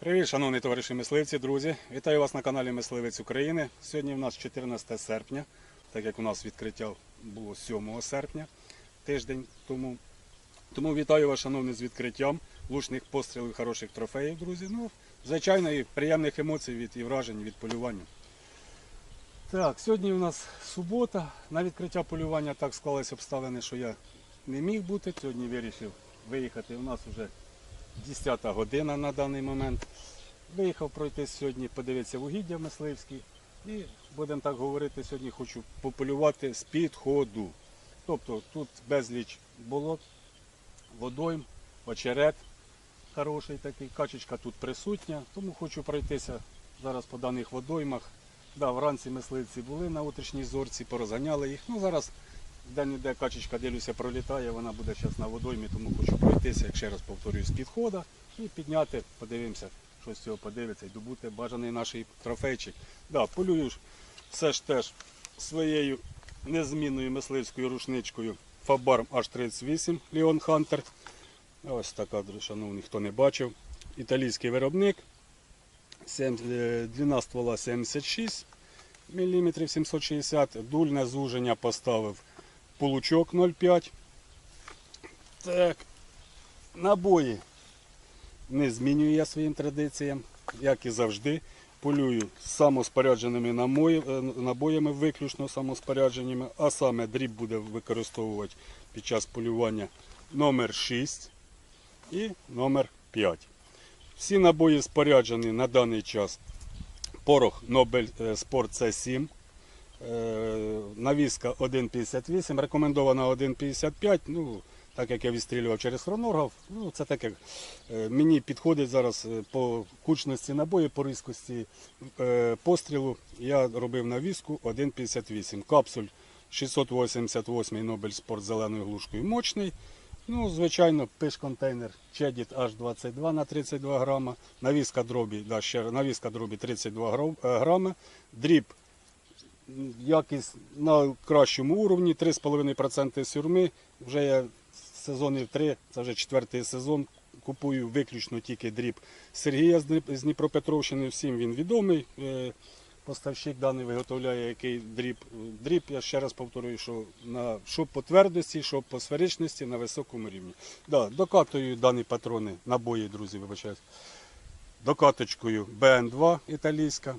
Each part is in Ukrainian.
Привіт, шановні товариші мисливці, друзі! Вітаю вас на каналі Мисливець України. Сьогодні в нас 14 серпня, так як у нас відкриття було 7 серпня, тиждень тому. Тому вітаю вас, шановні, з відкриттям влучних пострілів, хороших трофеїв, друзі. Ну, звичайно, і приємних емоцій від і вражень від полювання. Так, сьогодні у нас субота. На відкриття полювання так склалися обставини, що я не міг бути. Сьогодні вирішив виїхати. У нас вже 10 година на даний момент. Виїхав пройти сьогодні, подивитися в угіддя мисливські. І будемо так говорити, сьогодні хочу пополювати з підходу. Тобто тут безліч болот, водойм, очерет хороший такий, качечка тут присутня, тому хочу пройтися зараз по даних водоймах. Да, вранці мисливці були на утрішній зорці, порозганяли їх. Ну зараз де-не-де качечка, дивлюся, пролітає, вона буде зараз на водоймі, тому хочу пройтися, як ще раз повторюю, з підхода і підняти, подивимося, що з цього подивиться і добути бажаний наш трофейчик. Да, полюю все ж теж своєю незмінною мисливською рушничкою Фабарм H38 Leon Hunter. Ось така, шановні, хто не бачив. Італійський виробник. Е, Длина ствола 76 мм 760 Дульне зуження поставив получок 0,5. Так. Набої не змінюю я своїм традиціям, як і завжди. Полюю самоспорядженими е, набоями, виключно самоспорядженими, а саме дріб буде використовувати під час полювання номер 6 і номер 5. Всі набої споряджені на даний час. Порох Nobel Sport C7. Е, Навіска 1,58, рекомендована 1,55. Ну, так як я відстрілював через хронограф, ну це так як е, мені підходить зараз е, по кучності набою, по різкості пострілу. Я робив навіску 1,58. Капсуль 688 Nobel Sport зеленою глушкою мощний. Ну, звичайно, пиш-контейнер Chedit H22 на 32 грама. Навіска дробі, да, ще навіска дробі 32 грам- е, грами. Дріб якість на кращому уровні, 3,5% сюрми. Вже я сезонів 3, це вже четвертий сезон. Купую виключно тільки дріб Сергія з Дніпропетровщини. Всім він відомий. Е, Поставщик даний виготовляє який дріб. Дріб, я ще раз повторюю, що на що по твердості, що по сферичності на високому рівні. Да, докатую дані патрони, набої, друзі, вибачаюсь. Докаточкою БН2 італійська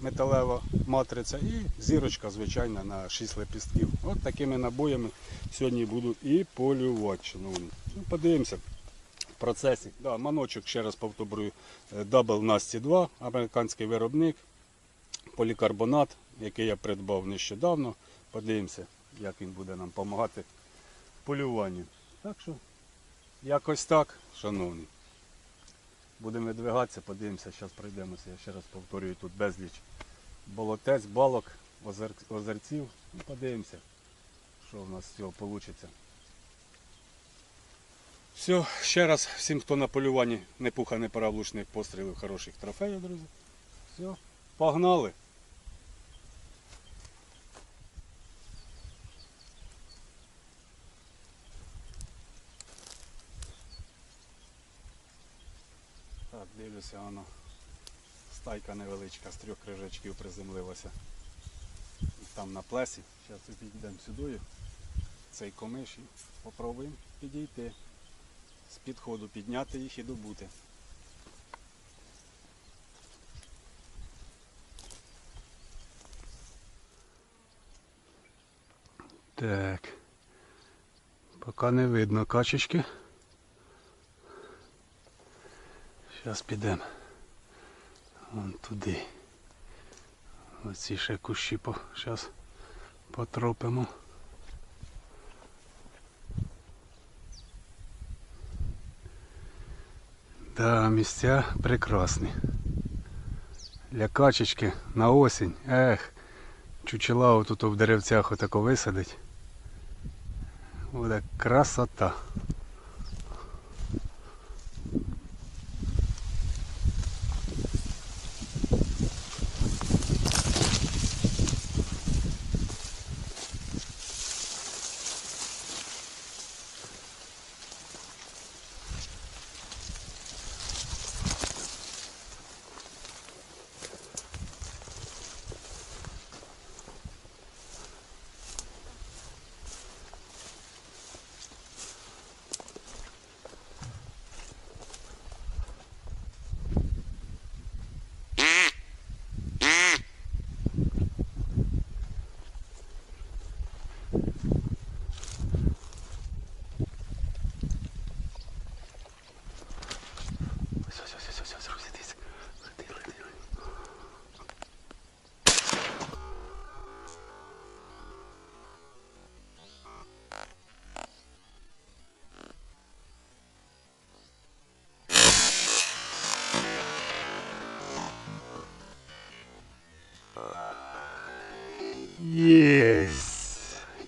металева матриця і зірочка, звичайна, на 6 лепістків. От такими набоями сьогодні буду і полювати. шановні. Ну, подивимося в процесі. Да, маночок, ще раз повторюю, е, Double Nasty 2, американський виробник полікарбонат, який я придбав нещодавно. Подивимося, як він буде нам допомагати в полюванні. Так що, якось так, шановні. Будемо видвигатися, подивимося, зараз пройдемося. Я ще раз повторюю, тут безліч болотець, балок, озер... озерців. Ну, подивимося, що в нас з цього вийде. Все, ще раз всім, хто на полюванні не пуха, не пора пострілів, хороших трофеїв, друзі. Все, погнали! Дивлюся, воно стайка невеличка з трьох крижачків приземлилася. Там на плесі. Зараз підійдемо сюди. Цей комиш і попробуємо підійти. З підходу підняти їх і добути. Так. Поки не видно качечки. Зараз підемо. Вон туди. Оці ще кущі по... Зараз потропимо. Да, місця прекрасні. Для качечки на осінь. Ех, чучела отут в деревцях отако висадить. Буде красота.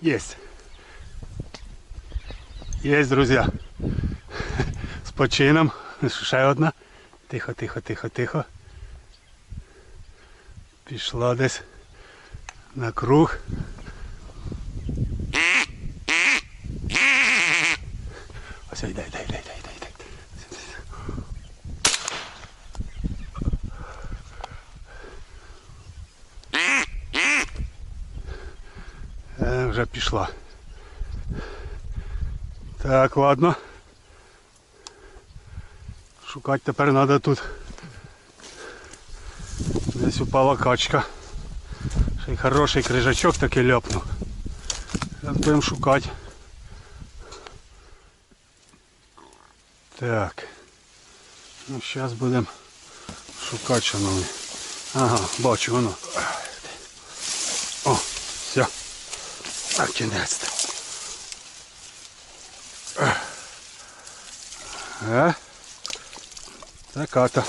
Єсть. Єсть, друзі. З почином. Ще одна. Тихо, тихо, тихо, тихо. Пішла десь на круг. Пішла. Так, ладно. Шукати тепер треба тут. Десь упала качка. Ще й хороший крижачок такий ляпнув. Зараз будемо шукати. Так. Ну зараз будемо шукати, шановні. Ага, бачу воно. А кінець. А? Така-то.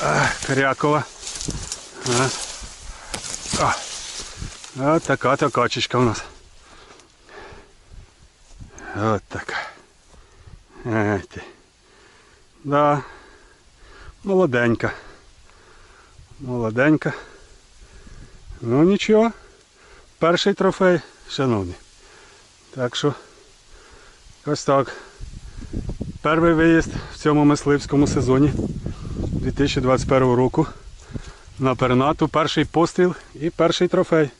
А, Крякова. А. А. От така-то качечка у нас. От така. Ай ти. Да. Молоденька. Молоденька. Ну нічого. Перший трофей, шановні. Так що ось так. Перший виїзд в цьому мисливському сезоні 2021 року. На пернату перший постріл і перший трофей.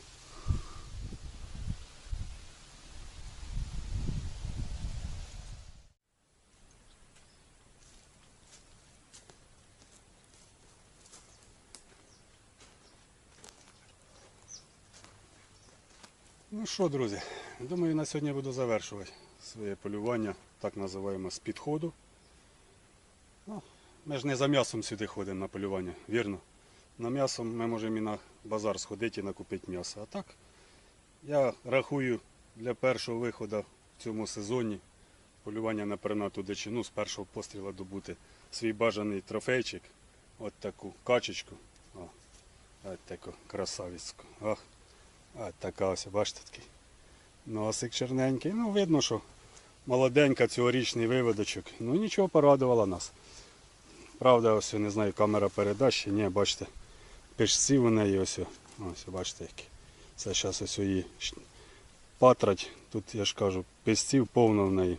Ну що, друзі, думаю, на сьогодні буду завершувати своє полювання, так називаємо з підходу. Ну, ми ж не за м'ясом сюди ходимо на полювання, вірно. На м'ясом ми можемо і на базар сходити і накупити м'ясо. А так, я рахую для першого виходу в цьому сезоні полювання на пернату дичину з першого постріла добути свій бажаний трофейчик. От таку качечку. О, от таку красавицьку. Ах. Ось така ось, бачите такий. Носик чорненький. Ну, видно, що молоденька цьогорічний виводочок. Ну нічого порадувала нас. Правда, ось не знаю, камера передасть чи ні, бачите, пішці у неї ось. Ось, бачите, які. Це зараз ось її патрать. Тут я ж кажу, пістів повно в неї.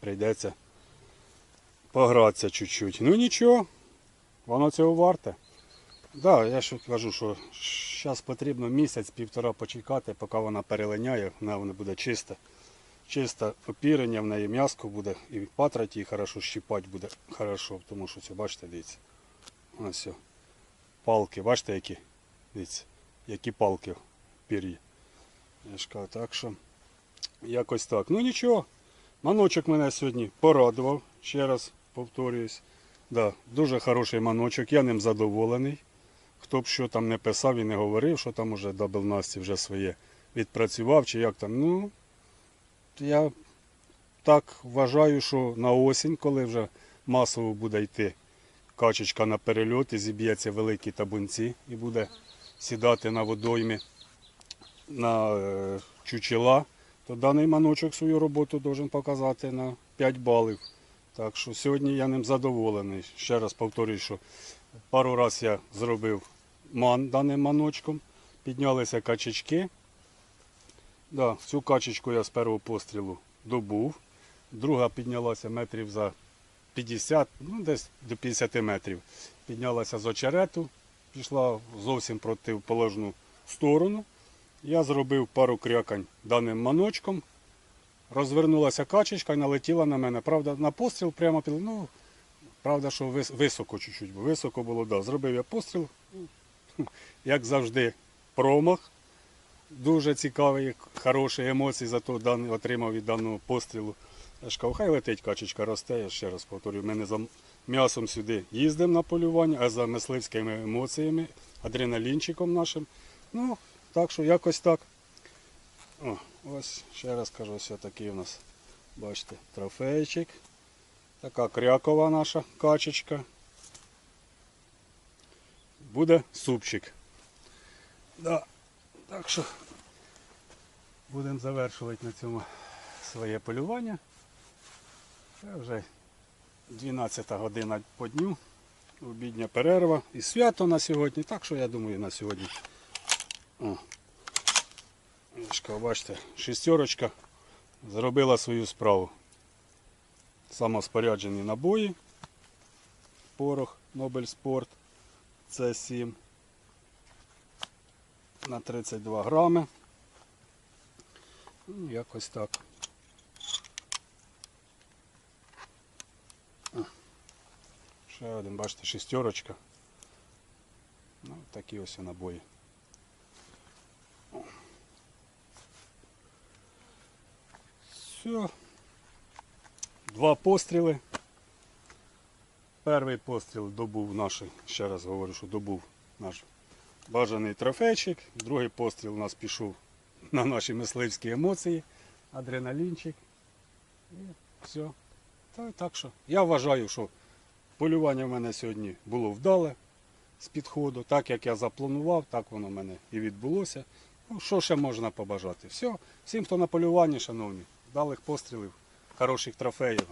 Прийдеться погратися чуть-чуть. Ну нічого, воно цього варте. Так, да, я ж кажу, що зараз потрібно місяць-півтора почекати, поки вона перелиняє, вона, буде чиста. Чисте опірення, в неї м'яско буде і патрать її хорошо, щипати буде хорошо, тому що це, бачите, дивіться. Ось все. Палки, бачите які? Дивіться, які палки пір'ї. Я ж кажу, так що якось так. Ну нічого, маночок мене сьогодні порадував, ще раз повторююсь. Да, дуже хороший маночок, я ним задоволений. Хто б що там не писав і не говорив, що там уже Дабл Насті вже своє відпрацював, чи як там. Ну, я так вважаю, що на осінь, коли вже масово буде йти качечка на перельот і зіб'ється великі табунці і буде сідати на водоймі на е, чучела, то даний маночок свою роботу должен показати на 5 балів. Так що сьогодні я ним задоволений. Ще раз повторюю, що пару разів я зробив ман даним маночком, піднялися качечки. Да, цю качечку я з першого пострілу добув. Друга піднялася метрів за 50, ну десь до 50 метрів. Піднялася з очерету, пішла зовсім в противоположну сторону. Я зробив пару крякань даним маночком. Розвернулася качечка і налетіла на мене. Правда, на постріл прямо під. Ну, правда, що високо чуть-чуть, бо високо було, да. Зробив я постріл. Як завжди, промах. Дуже цікавий, хороші емоції зато отримав від даного пострілу. Я ж кажу, хай летить качечка росте, я ще раз повторюю, ми не за м'ясом сюди їздимо на полювання, а за мисливськими емоціями, адреналінчиком нашим. Ну, так що якось так. О, ось ще раз кажу, ось такий у нас, бачите, трофейчик. Така крякова наша качечка. Буде супчик. Да. Так що Будемо завершувати на цьому своє полювання. Це вже 12 година по дню, обідня перерва і свято на сьогодні. Так що я думаю на сьогодні. О. Бачите, шістерочка зробила свою справу. Самоспоряджені набої, порох Нобель Спорт С7 на 32 грами. Ну, якось так. Ще один, бачите, шістерочка. Ну, такі ось і набої. Все. Два постріли. Перший постріл добув наш, ще раз говорю, що добув наш бажаний трофейчик. Другий постріл у нас пішов на наші мисливські емоції, адреналінчик. І все. Так, так що я вважаю, що полювання в мене сьогодні було вдале з підходу. Так як я запланував, так воно в мене і відбулося. Ну, що ще можна побажати? Все. Всім, хто на полюванні, шановні, вдалих пострілів, хороших трофеїв.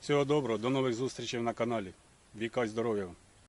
Всього доброго, до нових зустрічей на каналі. Віка здоров'я вам!